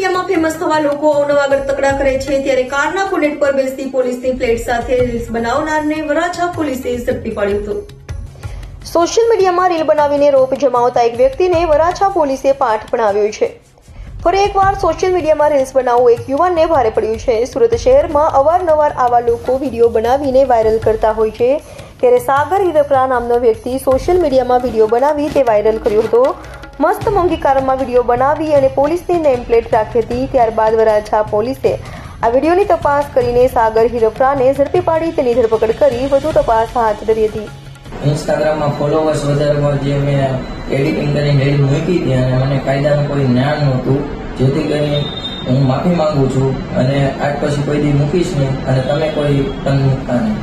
મીડિયામાં લોકો અવનવા તકડા કરે છે, ત્યારે કારના બોનેટ પર બેસતી પોલીસની ફ્લેટ સાથે રીલ્સ બનાવનારને વરાછા પોલીસે ઝડપી પાડ્યું હતું. સોશિયલ મીડિયામાં રીલ બનાવીને રોપ જમાવતા એક વ્યક્તિને વરાછા પોલીસે પાઠ ભણાવ્યો છે. ફરી એકવાર સોશિયલ મીડિયામાં રીલ્સ બનાવવું એક યુવાનને ભારે પડ્યું છે. સુરત શહેરમાં અવારનવાર આવા લોકો વીડિયો બનાવીને વાયરલ કરતા હોય છે. ત્યારે સાગર હિરપરા નામનો વ્યક્તિ સોશિયલ મીડિયામાં વીડિયો બનાવી તે વાયરલ કર્યો હતો. મસ્ત મોંઘી કારમાં વીડિયો બનાવી અને પોલીસની નેમ પ્લેટ રાખી હતી. ત્યારબાદ વરાછા પોલીસે આ વિડીયોની તપાસ કરીને સાગર હિરફરાને ઝડપી પાડી તેની ધરપકડ કરી વધુ તપાસ હાથ ધરી હતી. ઇન્સ્ટાગ્રામમાં ફોલોવર્સ વધારવા જે મેં એડિટિંગ કરીને રીલ મૂકી હતી અને મને કાયદાનું કોઈ જ્ઞાન નહોતું, જેથી કરીને હું માફી માંગુ છું અને આજ પછી કોઈ દી મૂકીશ નહીં અને તમે કોઈ તંગ મૂકતા નહીં.